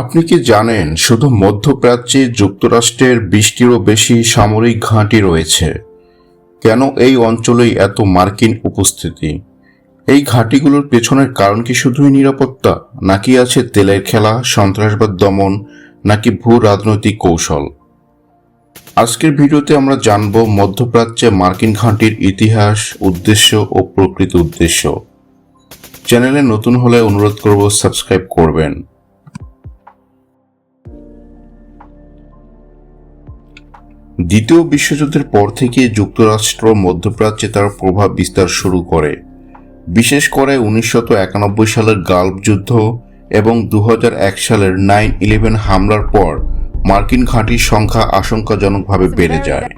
আপনি কি জানেন, শুধু মধ্যপ্রাচ্যে যুক্তরাষ্ট্রের বিশটিরও বেশি সামরিক ঘাঁটি রয়েছে? কেন এই অঞ্চলেই এত মার্কিন উপস্থিতি? এই ঘাঁটিগুলোর পেছনের কারণ কি শুধুই নিরাপত্তা, নাকি আছে তেলের খেলা, সন্ত্রাসবাদ দমন, নাকি ভূ রাজনৈতিক কৌশল? আজকের ভিডিওতে আমরা জানব মধ্যপ্রাচ্যে মার্কিন ঘাঁটির ইতিহাস, উদ্দেশ্য ও প্রকৃত উদ্দেশ্য। চ্যানেলে নতুন হলে অনুরোধ করব সাবস্ক্রাইব করবেন। দ্বিতীয় বিশ্বযুদ্ধের পর থেকে যুক্তরাষ্ট্র মধ্যপ্রাচ্যে তার প্রভাব বিস্তার শুরু করে। বিশেষ করে উনিশশো একানব্বই সালের গাল্ফ যুদ্ধ এবং দু হাজার এক সালের নাইন ইলেভেন হামলার পর মার্কিন ঘাঁটির সংখ্যা আশঙ্কাজনকভাবে বেড়ে যায়।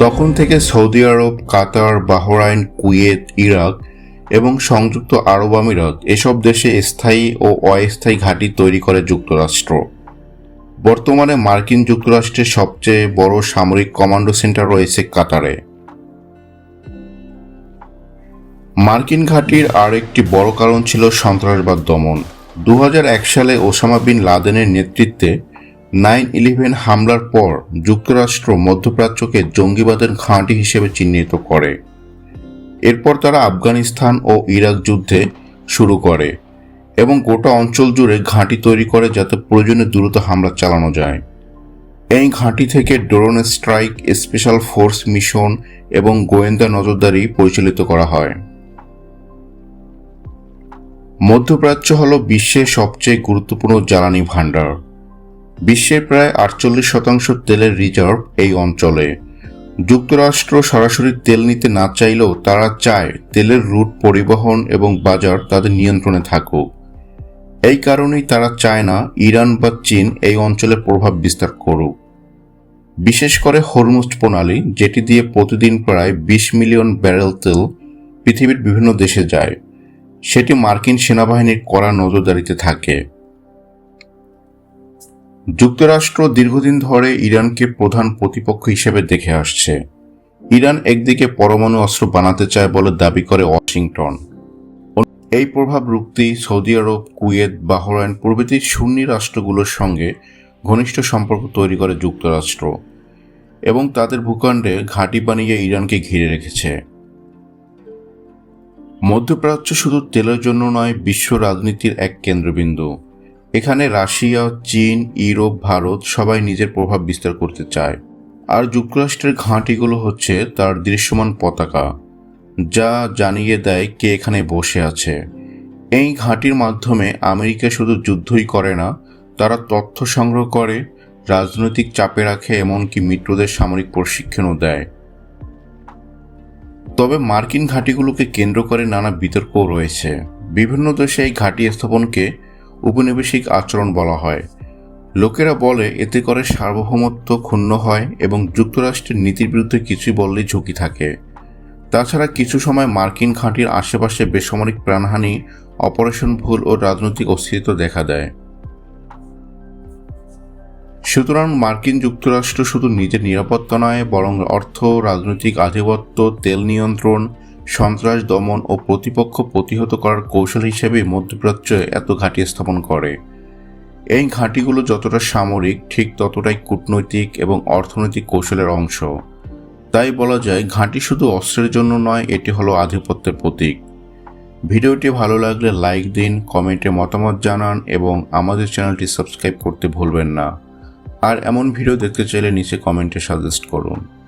তখন থেকে Saudi Arab, Qatar, Bahrain, Kuwait, Iraq এবং সংযুক্ত আরব আমিরাত এসব দেশে স্থায়ী ও অস্থায়ী ঘাঁটি তৈরি করে যুক্তরাষ্ট্র। বর্তমানে মার্কিন যুক্তরাষ্ট্রের সবচেয়ে বড় সামরিক কমান্ডো সেন্টার রয়েছে কাতারে। মার্কিন ঘাঁটির আর একটি বড় কারণ ছিল সন্ত্রাসবাদ দমন। দু হাজার এক সালে ওসামা বিন লাদেনের নেতৃত্বে নাইন ইলেভেন হামলার পর যুক্তরাষ্ট্র মধ্যপ্রাচ্যকে জঙ্গিবাদের ঘাঁটি হিসেবে চিহ্নিত করে। এরপর তারা আফগানিস্তান ও ইরাক যুদ্ধে শুরু করে এবং গোটা অঞ্চল জুড়ে ঘাঁটি তৈরি করে যাতে প্রয়োজনে দ্রুত হামলা চালানো যায়। এই ঘাঁটি থেকে drone strike, special force mission এবং গোয়েন্দা নজরদারি পরিচালিত করা হয়। মধ্যপ্রাচ্য হল বিশ্বের সবচেয়ে গুরুত্বপূর্ণ জ্বালানি ভাণ্ডার। বিশ্বের প্রায় আটচল্লিশ শতাংশ তেলের রিজার্ভ এই অঞ্চলে। যুক্তরাষ্ট্র সরাসরি তেল নিতে না চাইলেও তারা চায় তেলের রুট পরিবহন এবং বাজার তাদের নিয়ন্ত্রণে থাকুক। এই কারণেই তারা চায় না ইরান বা চীন এই অঞ্চলে প্রভাব বিস্তার করুক। বিশেষ করে হরমুজ প্রণালী, যেটি দিয়ে প্রতিদিন প্রায় বিশ মিলিয়ন ব্যারেল তেল পৃথিবীর বিভিন্ন দেশে যায়। সেটি মার্কিন সেনাবাহিনীর কড়া নজরদারিতে থাকে। যুক্তরাষ্ট্র দীর্ঘদিন ধরে ইরানকে প্রধান প্রতিপক্ষ হিসেবে দেখে আসছে। ইরান একদিকে পরমাণু অস্ত্র বানাতে চায় বলে দাবি করে ওয়াশিংটন। এই প্রভাব রুক্তি সৌদি আরব, কুয়েত, বাহরাইন প্রভৃতি সুন্নি রাষ্ট্রগুলোর সঙ্গে ঘনিষ্ঠ সম্পর্ক তৈরি করে যুক্তরাষ্ট্র এবং তাদের ভূখণ্ডে ঘাঁটি বানিয়ে ইরানকে ঘিরে রেখেছে। মধ্যপ্রাচ্য শুধু তেলের জন্য নয়, বিশ্ব রাজনীতির এক কেন্দ্রবিন্দু। এখানে রাশিয়া, চীন, ইউরোপ, ভারত সবাই নিজের প্রভাব বিস্তার করতে চায়। আর যুক্তরাষ্ট্রের ঘাঁটিগুলো হচ্ছে তার দৃশ্যমান পতাকা, যা জানিয়ে দেয় কে এখানে বসে আছে। এই ঘাঁটির মাধ্যমে আমেরিকা শুধু যুদ্ধই করে না, তারা তথ্য সংগ্রহ করে, রাজনৈতিক চাপে রাখে, এমনকি মিত্রদের সামরিক প্রশিক্ষণও দেয়। তবে মার্কিন ঘাঁটিগুলোকে কেন্দ্র করে নানা বিতর্কও রয়েছে। বিভিন্ন দেশে এই ঘাঁটি স্থাপনকে উপনিবেশিক আচরণ বলা হয়। লোকেরা বলে, এতে করে সার্বভৌমত্ব ক্ষুণ্ণ হয় এবং যুক্তরাষ্ট্রের নীতির বিরুদ্ধে কিছুই বললেই ঝুঁকি থাকে। তাছাড়া কিছু সময় মার্কিন ঘাঁটির আশেপাশে বেসামরিক প্রাণহানি, অপারেশন ভুল ও রাজনৈতিক অস্তিত্ব দেখা দেয়। সুতরাং মার্কিন যুক্তরাষ্ট্র শুধু নিজের নিরাপত্তা নয়, বরং অর্থ, রাজনৈতিক আধিপত্য, তেল নিয়ন্ত্রণ সন্ত্রাস, দমন ও প্রতিপক্ষ প্রতিহত করার কৌশল হিসেবে মধ্যপ্রাচ্যে এত ঘাঁটি স্থাপন করে। এই ঘাঁটিগুলো যতটা সামরিক, ঠিক ততটাই কূটনৈতিক এবং অর্থনৈতিক কৌশলের অংশ। তাই বলা যায়, ঘাঁটি শুধু অস্ত্রের জন্য নয়, এটি হলো আধিপত্যের প্রতীক। ভিডিওটি ভালো লাগলে লাইক দিন, কমেন্টে মতামত জানান এবং আমাদের চ্যানেলটি সাবস্ক্রাইব করতে ভুলবেন না। আর এমন ভিডিও দেখতে চাইলে নিচে কমেন্টে সাজেস্ট করুন।